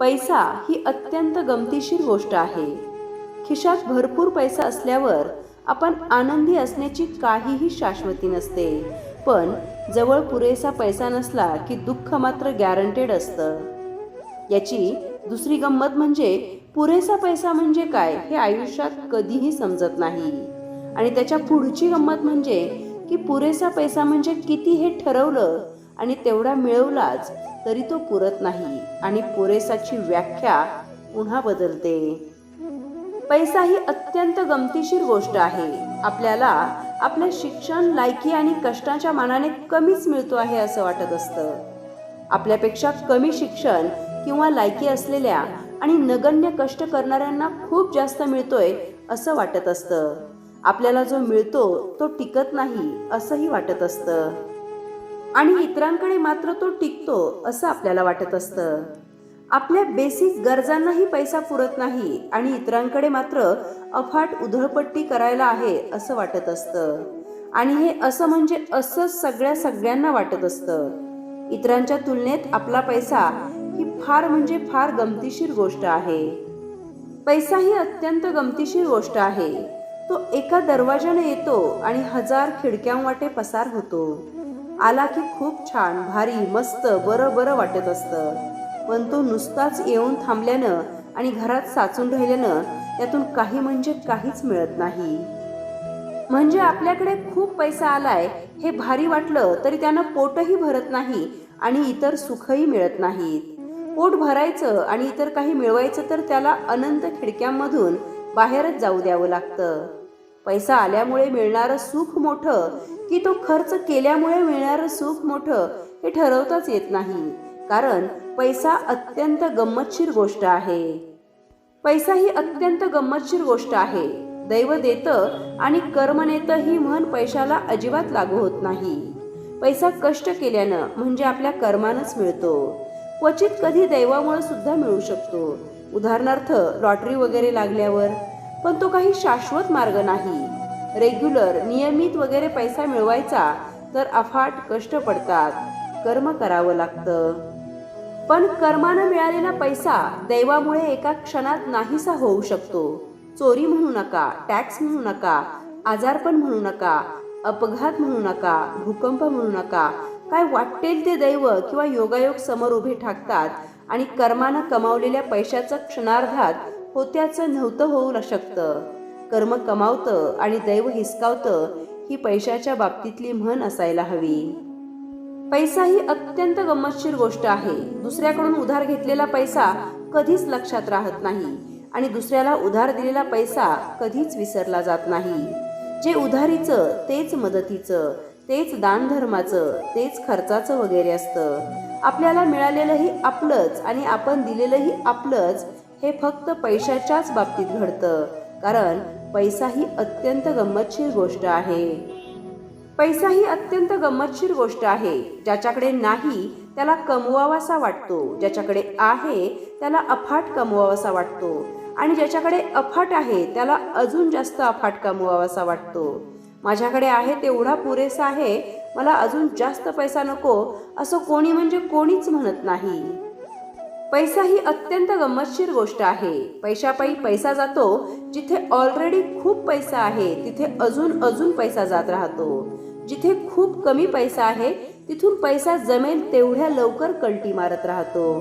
पैसा ही अत्यंत गमतीशीर गोष्ट आहे. खिशात भरपूर पैसा असल्यावर आपण आनंदी असण्याची काहीही शाश्वती नसते. पण जवळ पुरेसा पैसा नसला की दुःख मात्र गॅरंटेड असतं. याची दुसरी गंमत म्हणजे पुरेसा पैसा म्हणजे काय हे आयुष्यात कधीही समजत नाही. आणि त्याच्या पुढची गंमत म्हणजे की पुरेसा पैसा म्हणजे किती हे ठरवलं आणि तेवढा मिळवलाच तरी तो पुरत नाही आणि पुरेसाची व्याख्या पुन्हा बदलते. पैसा ही अत्यंत गमतीशीर गोष्ट आहे. आपल्याला आपलं शिक्षण लायकी आणि कष्टाच्या मानाने कमीच मिळतो आहे असं वाटत असतं. आपल्यापेक्षा कमी शिक्षण किंवा लायकी असलेल्या आणि नगण्य कष्ट करणाऱ्यांना खूप जास्त मिळतोय असं वाटत असतं. आपल्याला जो मिळतो तो टिकत नाही असंही वाटत असतं. आणि इतरांकडे मात्र तो टिकतो असं आपल्याला वाटत असतं. आपल्या बेसिक गरजांनाही पैसा पुरत नाही आणि इतरांकडे मात्र अफाट उधळपट्टी करायला आहे असं वाटत असतं. आणि हे असं म्हणजे असं सगळ्या सगळ्यांना वाटत असतं. इतरांच्या तुलनेत आपला पैसा ही फार म्हणजे फार गमतीशीर गोष्ट आहे. पैसा ही अत्यंत गमतीशीर गोष्ट आहे. तो एका दरवाजाने येतो आणि हजार खिडक्यांवाटे पसार होतो. आला की खूप छान भारी मस्त बरं बरं वाटत असतं. पण तो नुसताच येऊन थांबल्यानं आणि घरात साचून राहिल्यानं त्यातून काही म्हणजे काहीच मिळत नाही. म्हणजे आपल्याकडे खूप पैसा आलाय हे भारी वाटलं तरी त्यानं पोटही भरत नाही आणि इतर सुखही मिळत नाहीत. पोट भरायचं आणि इतर काही मिळवायचं तर त्याला अनंत खिडक्यांमधून बाहेरच जाऊ द्यावं लागतं. पैसा आल्यामुळे मिळणारं सुख मोठं की तो खर्च केल्यामुळे मिळणारं सुख मोठं हे ठरवताच येत नाही. कारण पैसा अत्यंत गंमतशीर गोष्ट आहे. पैसा ही अत्यंत गंमतशीर गोष्ट आहे. दैव देतं आणि कर्म नेतं ही म्हण पैशाला अजिबात लागू होत नाही. पैसा कष्ट केल्यानं म्हणजे आपल्या कर्मानंच मिळतो. क्वचित कधी दैवामुळे सुद्धा मिळू शकतो. उदाहरणार्थ लॉटरी वगैरे लागल्यावर पण तो काही शाश्वत मार्ग नाही. रेग्युलर नियमित वगैरे पैसा मिळवायचा तर अफाट कष्ट पडतात. कर्म करावं लागतं. पण कर्मानं मिळालेला पैसा दैवामुळे एका क्षणात नाहीसा होऊ शकतो. चोरी म्हणू नका टॅक्स म्हणू नका आजारपण म्हणू नका अपघात म्हणू नका भूकंप म्हणू नका. काय वाटेल ते दैव किंवा योगायोग समोर उभे ठाकतात आणि कर्मानं कमावलेल्या पैशाचं क्षणार्धात होत्याचं नव्हतं होऊ शकतं. कर्म कमावतं आणि दैव हिसकावतं ही पैशाच्या बाबतीतली म्हण असायला हवी. पैसा ही अत्यंत गंमतशीर गोष्ट आहे. दुसऱ्याकडून उधार घेतलेला पैसा कधीच लक्षात राहत नाही आणि दुसऱ्याला उधार दिलेला पैसा कधीच विसरला जात नाही. जे उधारीचं तेच मदतीचं तेच दानधर्माचं तेच खर्चाचं वगैरे असतं. आपल्याला मिळालेलंही आपलंच आणि आपण दिलेलंही आपलंच हे फक्त पैशाच्याच बाबतीत घडतं. कारण पैसा ही अत्यंत गंमतशीर गोष्ट आहे. पैसा ही अत्यंत गंमतशीर गोष्ट आहे. ज्याच्याकडे नाही त्याला कमवावासा वाटतो. ज्याच्याकडे आहे त्याला अफाट कमवावासा वाटतो. आणि ज्याच्याकडे अफाट आहे त्याला अजून जास्त अफाट कमवावासा वाटतो. माझ्याकडे आहे तेवढा पुरेसा आहे. मला अजून जास्त पैसा नको असं कोणी म्हणजे कोणीच म्हणत नाही. पैसा ही अत्यंत गंमतशीर गोष्ट आहे. पैशापायी पैसा जातो जिथे ऑलरेडी खूप पैसा आहे तिथे अजून अजून पैसा जात राहतो. जिथे खूप कमी पैसा आहे तिथून पैसा जमेल तेवढ्या लवकर कलटी मारत राहतो.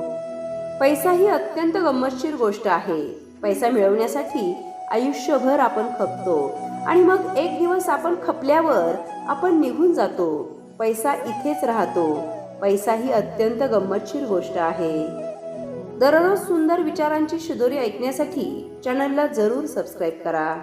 पैसा ही अत्यंत गंमतशीर गोष्ट आहे. पैसा मिळवण्यासाठी आयुष्यभर आपण खपतो. आणि मग एक दिवस आपण खपल्यावर आपण निघून जातो. पैसा इथेच राहतो. पैसा ही अत्यंत गंमतशीर गोष्ट आहे. दररोज सुंदर विचारांची शिदोरी ऐकण्यासाठी चॅनलला जरूर सबस्क्राईब करा.